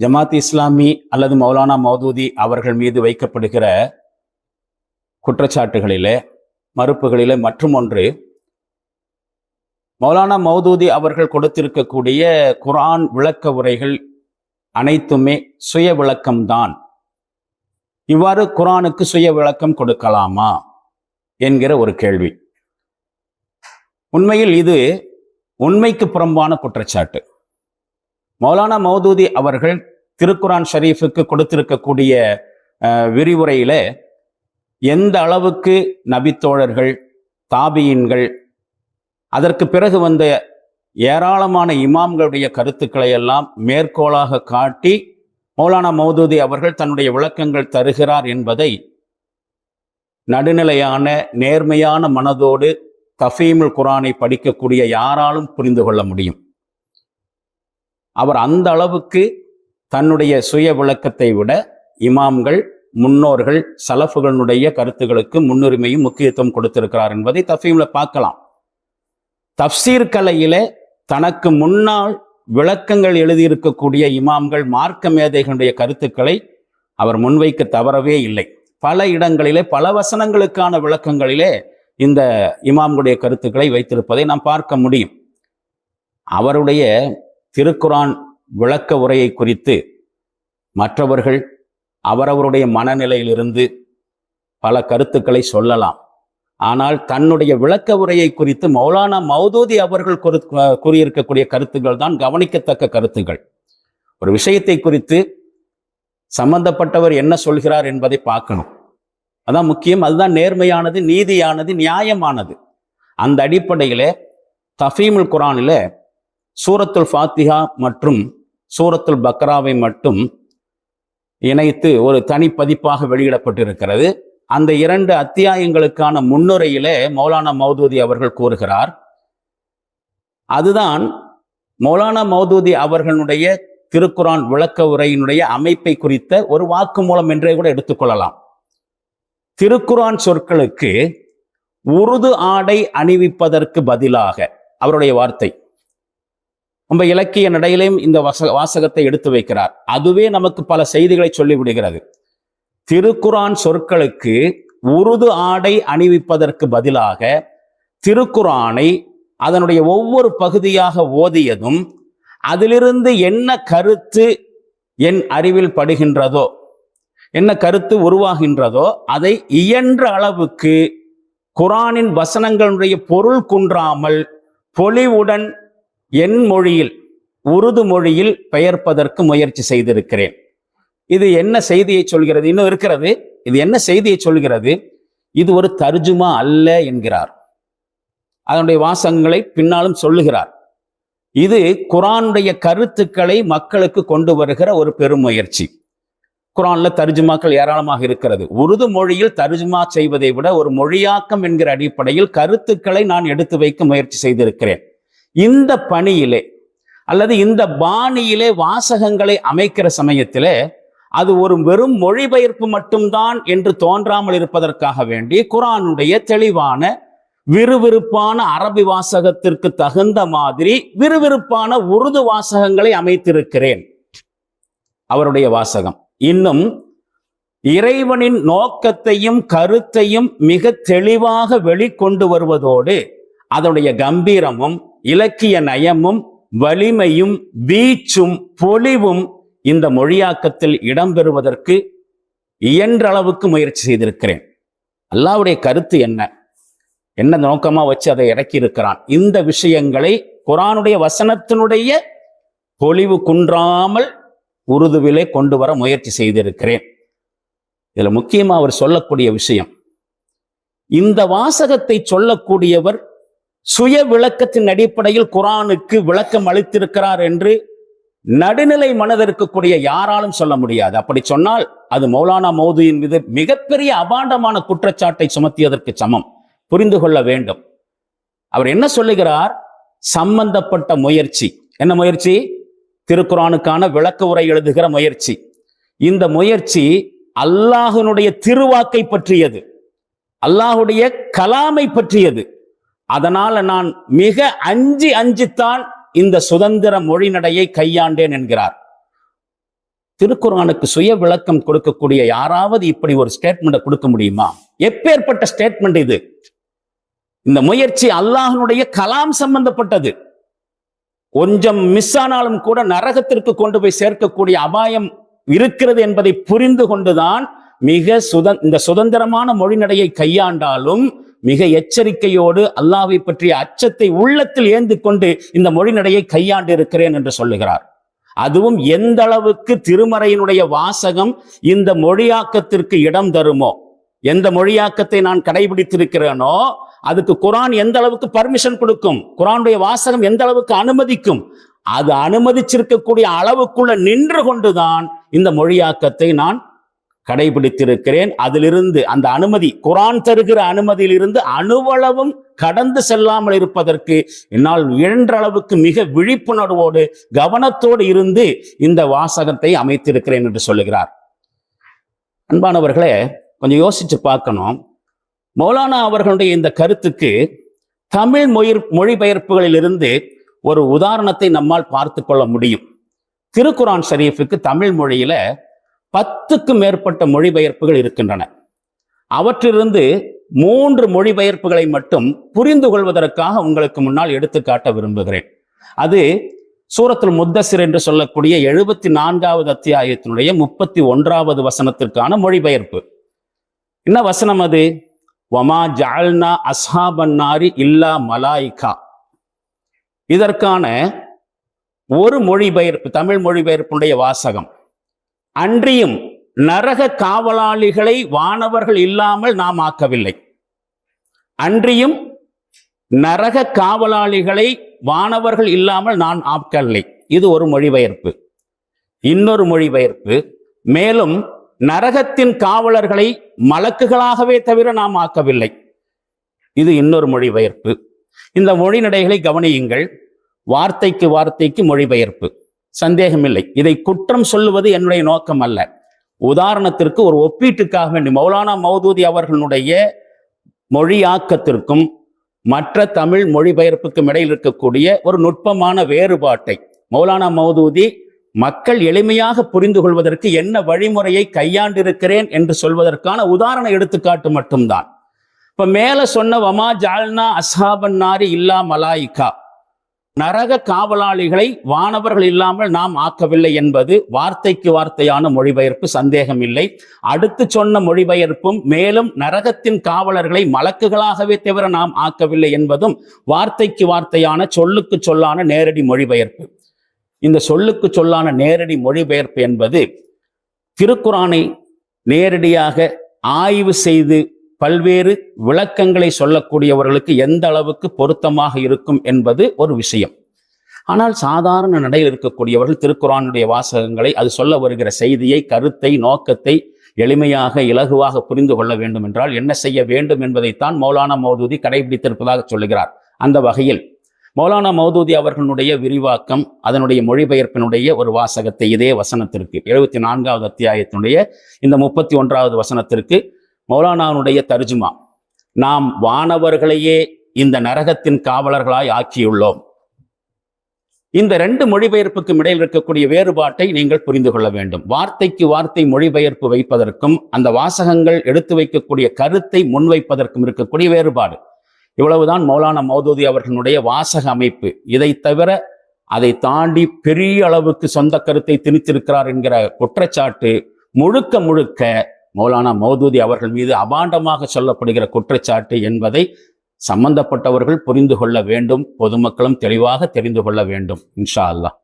ஜமாத் இஸ்லாமி அல்லது மௌலானா மௌதூதி அவர்கள் மீது வைக்கப்படுகிற குற்றச்சாட்டுகளிலே மறுப்புகளிலே மற்றும் ஒன்று மௌலானா மௌதூதி அவர்கள் கொடுத்திருக்கக்கூடிய குரான் விளக்க உரைகள் அனைத்துமே சுய விளக்கம்தான். இவ்வாறு குரானுக்கு சுய விளக்கம் கொடுக்கலாமா என்கிற ஒரு கேள்வி. உண்மையில் இது உண்மைக்கு புறம்பான குற்றச்சாட்டு. மௌலானா மௌதூதி அவர்கள் திருக்குரான் ஷரீஃபுக்கு கொடுத்திருக்கக்கூடிய விரிவுரையில எந்த அளவுக்கு நபித்தோழர்கள் தாபியின்கள் அதற்கு பிறகு வந்த ஏராளமான இமாம்களுடைய கருத்துக்களை எல்லாம் மேற்கோளாக காட்டி மௌலானா மௌதூதி அவர்கள் தன்னுடைய விளக்கங்கள் தருகிறார் என்பதை நடுநிலையான நேர்மையான மனதோடு தஃபீமுல் குரானை படிக்கக்கூடிய யாராலும் புரிந்து கொள்ள முடியும். அவர் அந்த அளவுக்கு தன்னுடைய சுய விளக்கத்தை விட இமாம்கள் முன்னோர்கள் சலஃபுகளுடைய கருத்துகளுக்கு முன்னுரிமையும் முக்கியத்துவம் கொடுத்திருக்கிறார் என்பதை தஃபீம்ல பார்க்கலாம். தப்சீர் கலையிலே தனக்கு முன்னால் விளக்கங்கள் எழுதியிருக்கக்கூடிய இமாம்கள் மார்க்க மேதைகளுடைய கருத்துக்களை அவர் முன்வைக்க தவறவே இல்லை. பல இடங்களிலே பல வசனங்களுக்கான விளக்கங்களிலே இந்த இமாம்களுடைய கருத்துக்களை வைத்திருப்பதை நாம் பார்க்க முடியும். அவருடைய திருக்குரான் விளக்க உரையை குறித்து மற்றவர்கள் அவரவருடைய மனநிலையிலிருந்து பல கருத்துக்களை சொல்லலாம். ஆனால் தன்னுடைய விளக்க உரையை குறித்து மௌலானா மௌதூதி அவர்கள் கூறியிருக்கக்கூடிய கருத்துக்கள் தான் கவனிக்கத்தக்க கருத்துக்கள். ஒரு விஷயத்தை குறித்து சம்பந்தப்பட்டவர் என்ன சொல்கிறார் என்பதை பார்க்கணும். அதான் முக்கியம். அதுதான் நேர்மையானது நீதியானது நியாயமானது. அந்த அடிப்படையில் தஃபீமுல் குரானில் சூரத்துல் ஃபாத்திஹா மற்றும் சூரத்துல் பக்ராவை மட்டும் இணைத்து ஒரு தனிப்பதிப்பாக வெளியிடப்பட்டிருக்கிறது. அந்த இரண்டு அத்தியாயங்களுக்கான முன்னுரையிலே மௌலானா மௌதூதி அவர்கள் கூறுகிறார் அதுதான் மௌலானா மௌதூதி அவர்களுடைய திருக்குரான் விளக்க உரையினுடைய அமைப்பை குறித்த ஒரு வாக்குமூலம் என்றே கூட எடுத்துக்கொள்ளலாம் திருக்குரான் சொற்களுக்கு உருது ஆடை அணிவிப்பதற்கு பதிலாக அவருடைய வார்த்தை. நம்ம இலக்கிய நடையிலையும் இந்த வச வாசகத்தை எடுத்து வைக்கிறார். அதுவே நமக்கு பல செய்திகளை சொல்லிவிடுகிறது திருக்குரான் சொற்களுக்கு உருது ஆடை அணிவிப்பதற்கு பதிலாக திருக்குரானை அதனுடைய ஒவ்வொரு பகுதியாக ஓதியதும் அதிலிருந்து என்ன கருத்து என் அறிவில் படுகின்றதோ என்ன கருத்து உருவாகின்றதோ அதை இயன்ற அளவுக்கு குரானின் வசனங்களுடைய பொருள் குன்றாமல் பொலிவுடன் என் மொழியில் உருது மொழியில் பெயர்ப்பதற்கு முயற்சி செய்திருக்கிறேன். இது என்ன செய்தியை சொல்கிறது? இன்னும் இருக்கிறது. இது என்ன செய்தியை சொல்கிறது? இது ஒரு தர்ஜுமா அல்ல என்கிறார். அதனுடைய வாசகங்களை பின்னாலும் சொல்லுகிறார். இது குரானுடைய கருத்துக்களை மக்களுக்கு கொண்டு வருகிற ஒரு பெரும் முயற்சி. குரான்ல தர்ஜுமாக்கள் ஏராளமாக இருக்கிறது. உருது மொழியில் தர்ஜுமா செய்வதை விட ஒரு மொழியாக்கம் என்கிற அடிப்படையில் கருத்துக்களை நான் எடுத்து வைக்க முயற்சி செய்திருக்கிறேன். இந்த பணியிலே அல்லது இந்த பாணியிலே வாசகங்களை அமைக்கிற சமயத்திலே அது ஒரு வெறும் மொழிபெயர்ப்பு மட்டும்தான் என்று தோன்றாமல் இருப்பதற்காக வேண்டி குரானுடைய தெளிவான விறுவிறுப்பான அரபி வாசகத்திற்கு தகுந்த மாதிரி விறுவிறுப்பான உருது வாசகங்களை அமைத்திருக்கிறேன். அவருடைய வாசகம். இன்னும் இறைவனின் நோக்கத்தையும் கருத்தையும் மிக தெளிவாக வெளிக்கொண்டு வருவதோடு அதனுடைய கம்பீரமும் இலக்கிய நயமும் வலிமையும் வீச்சும் பொலிவும் இந்த மொழியாக்கத்தில் இடம்பெறுவதற்கு இயன்ற அளவுக்கு முயற்சி செய்திருக்கிறேன். அல்லாவுடைய கருத்து என்ன? என்ன நோக்கமா வச்சு அதை இறக்கி இருக்கிறான் இந்த விஷயங்களை குரானுடைய வசனத்தினுடைய பொலிவு குன்றாமல் உருதுவிலே கொண்டு வர முயற்சி செய்திருக்கிறேன். இதுல முக்கியமா அவர் சொல்லக்கூடிய விஷயம் இந்த வாசகத்தை சொல்லக்கூடியவர் சுய விளக்கத்தின் அடிப்படையில் குரானுக்கு விளக்கம் அளித்திருக்கிறார் என்று நடுநிலை மனதில் இருக்கக்கூடிய யாராலும் சொல்ல முடியாது. அப்படி சொன்னால் அது மௌலானா மௌதுவின் மீது மிகப்பெரிய அபாண்டமான குற்றச்சாட்டை சுமத்தியதற்கு சமம். புரிந்து கொள்ள வேண்டும். அவர் என்ன சொல்லுகிறார்? சம்பந்தப்பட்ட முயற்சி. என்ன முயற்சி? திருக்குரானுக்கான விளக்க உரை எழுதுகிற முயற்சி. இந்த முயற்சி அல்லாஹனுடைய திருவாக்கை பற்றியது. அல்லாஹுடைய கலாமை பற்றியது. அதனால நான் மிக அஞ்சி அஞ்சித்தான் இந்த சுதந்திர மொழி நடையை கையாண்டேன் என்கிறார். திருக்குறானுக்கு சுய விளக்கம் கொடுக்கக்கூடிய யாராவது இப்படி ஒரு ஸ்டேட்மெண்ட்டை கொடுக்க முடியுமா? எப்பேற்பட்ட ஸ்டேட்மெண்ட் இது? இந்த முயற்சி அல்லாஹனுடைய கலாம் சம்பந்தப்பட்டது. கொஞ்சம் மிஸ் ஆனாலும் கூட நரகத்திற்கு கொண்டு போய் சேர்க்கக்கூடிய அபாயம் இருக்கிறது என்பதை புரிந்து கொண்டுதான் மிக சுத இந்த சுதந்திரமான மொழிநடையை கையாண்டாலும் மிக எச்சரிக்கையோடு அல்லாவை பற்றிய அச்சத்தை உள்ளத்தில் ஏந்து கொண்டு இந்த மொழிநடையை கையாண்டு இருக்கிறேன் என்று சொல்லுகிறார். அதுவும் எந்த அளவுக்கு திருமறையினுடைய வாசகம் இந்த மொழியாக்கத்திற்கு இடம் தருமோ எந்த மொழியாக்கத்தை நான் கடைபிடித்திருக்கிறேனோ அதுக்கு குரான் எந்த அளவுக்கு பர்மிஷன் கொடுக்கும் குரானுடைய வாசகம் எந்த அளவுக்கு அனுமதிக்கும் அது அனுமதிச்சிருக்கக்கூடிய அளவுக்குள்ள நின்று கொண்டுதான் இந்த மொழியாக்கத்தை நான் கடைபிடித்திருக்கிறேன். அதிலிருந்து அந்த அனுமதி குரான் தருகிற அனுமதியிலிருந்து அணுவளவும் கடந்து செல்லாமல் இருப்பதற்கு என்னால் இயன்ற அளவுக்கு மிக விழிப்புணர்வோடு கவனத்தோடு இருந்து இந்த வாசகத்தை அமைத்திருக்கிறேன் என்று சொல்லுகிறார். அன்பானவர்களே கொஞ்சம் யோசிச்சு பார்க்கணும். மௌலானா அவர்களுடைய இந்த கருத்துக்கு தமிழ் மொழி மொழிபெயர்ப்புகளிலிருந்து ஒரு உதாரணத்தை நம்மால் பார்த்து கொள்ள முடியும். திருக்குரான் ஷரீஃபுக்கு தமிழ் மொழியில பத்துக்கும் மேற்பட்ட மொழிபெயர்ப்புகள் இருக்கின்றன. அவற்றிலிருந்து மூன்று மொழிபெயர்ப்புகளை மட்டும் புரிந்து கொள்வதற்காக உங்களுக்கு முன்னால் எடுத்து காட்ட விரும்புகிறேன். அது சூரத்தில் முத்தசிர் என்று சொல்லக்கூடிய எழுபத்தி நான்காவது அத்தியாயத்தினுடைய முப்பத்தி ஒன்றாவது வசனத்திற்கான மொழிபெயர்ப்பு. என்ன வசனம் அது? வமா ஜால்னா அஸ்ஹாபன்னாரி இல்லா மலாய்கா. இதற்கான ஒரு மொழிபெயர்ப்பு தமிழ் மொழிபெயர்ப்புடைய வாசகம். அன்றியும் நரக காவலாளிகளை வானவர்கள் இல்லாமல் நாம் ஆக்கவில்லை. அன்றியும் நரக காவலாளிகளை வானவர்கள் இல்லாமல் நான் ஆக்கவில்லை. இது ஒரு மொழிபெயர்ப்பு. இன்னொரு மொழிபெயர்ப்பு. மேலும் நரகத்தின் காவலர்களை மலக்குகளாகவே தவிர நாம் ஆக்கவில்லை. இது இன்னொரு மொழிபெயர்ப்பு. இந்த மொழிநடைகளை கவனியுங்கள். வார்த்தைக்கு வார்த்தைக்கு மொழிபெயர்ப்பு. சந்தேகமில்லை. இதை குற்றம் சொல்லுவது என்னுடைய நோக்கம் அல்ல. உதாரணத்திற்கு ஒரு ஒப்பீட்டுக்காக வேண்டி மௌலானா மௌதூதி அவர்களுடைய மொழியாக்கத்திற்கும் மற்ற தமிழ் மொழிபெயர்ப்புக்கும் இடையில் இருக்கக்கூடிய ஒரு நுட்பமான வேறுபாட்டை மௌலானா மௌதூதி மக்கள் எளிமையாக புரிந்து கொள்வதற்கு என்ன வழிமுறையை கையாண்டிருக்கிறேன் என்று சொல்வதற்கான உதாரண எடுத்துக்காட்டு மட்டும்தான். இப்ப மேல சொன்ன வமா ஜால்னா அசாபன் நாரி இல்லா மலாயிகா நரக காவலாளிகளை வானவர்கள் இல்லாமல் நாம் ஆக்கவில்லை என்பது வார்த்தைக்கு வார்த்தையான மொழிபெயர்ப்பு சந்தேகம் இல்லை அடுத்து சொன்ன மொழிபெயர்ப்பும் மேலும் நரகத்தின் காவலர்களை மலக்குகளாகவே தவிர நாம் ஆக்கவில்லை என்பதும் வார்த்தைக்கு வார்த்தையான சொல்லுக்கு சொல்லான நேரடி மொழிபெயர்ப்பு. இந்த சொல்லுக்கு சொல்லான நேரடி மொழிபெயர்ப்பு என்பது திருக்குறானை நேரடியாக ஆய்வு செய்து பல்வேறு விளக்கங்களை சொல்லக்கூடியவர்களுக்கு எந்த அளவுக்கு பொருத்தமாக இருக்கும் என்பது ஒரு விஷயம். ஆனால் சாதாரண நடையில் இருக்கக்கூடியவர்கள் திருக்குறானுடைய வாசகங்களை அது சொல்ல வருகிற செய்தியை கருத்தை நோக்கத்தை எளிமையாக இலகுவாக புரிந்து கொள்ள வேண்டும் என்றால் என்ன செய்ய வேண்டும் என்பதைத்தான் மௌலானா மௌதூதி கடைபிடித்திருப்பதாக சொல்லுகிறார். அந்த வகையில் மௌலானா மௌதூதி அவர்களுடைய விரிவாக்கம் அதனுடைய மொழிபெயர்ப்பினுடைய ஒரு வாசகத்தை இதே வசனத்திற்கு எழுபத்தி நான்காவது அத்தியாயத்தினுடைய இந்த முப்பத்தி ஒன்றாவது வசனத்திற்கு மௌலானாவுடைய தர்ஜுமா. நாம் வானவர்களையே இந்த நரகத்தின் காவலர்களாய் ஆக்கியுள்ளோம். இந்த ரெண்டு மொழிபெயர்ப்புக்கும் இடையில் இருக்கக்கூடிய வேறுபாட்டை நீங்கள் புரிந்து கொள்ள வேண்டும். வார்த்தைக்கு வார்த்தை மொழிபெயர்ப்பு வைப்பதற்கும் அந்த வாசகங்கள் எடுத்து வைக்கக்கூடிய கருத்தை முன்வைப்பதற்கும் இருக்கக்கூடிய வேறுபாடு. இவ்வளவுதான் மௌலானா மௌதூதி அவர்களுடைய வாசக அமைப்பு. இதை தவிர அதை தாண்டி பெரிய அளவுக்கு சொந்த கருத்தை திணித்திருக்கிறார் என்கிற குற்றச்சாட்டு முழுக்க முழுக்க மௌலானா மௌதூதி அவர்கள் மீது அபாண்டமாக சொல்லப்படுகிற குற்றச்சாட்டு என்பதை சம்பந்தப்பட்டவர்கள் புரிந்து கொள்ள வேண்டும் பொதுமக்களும் தெளிவாக தெரிந்து கொள்ள வேண்டும் இன்ஷா அல்லாஹ்.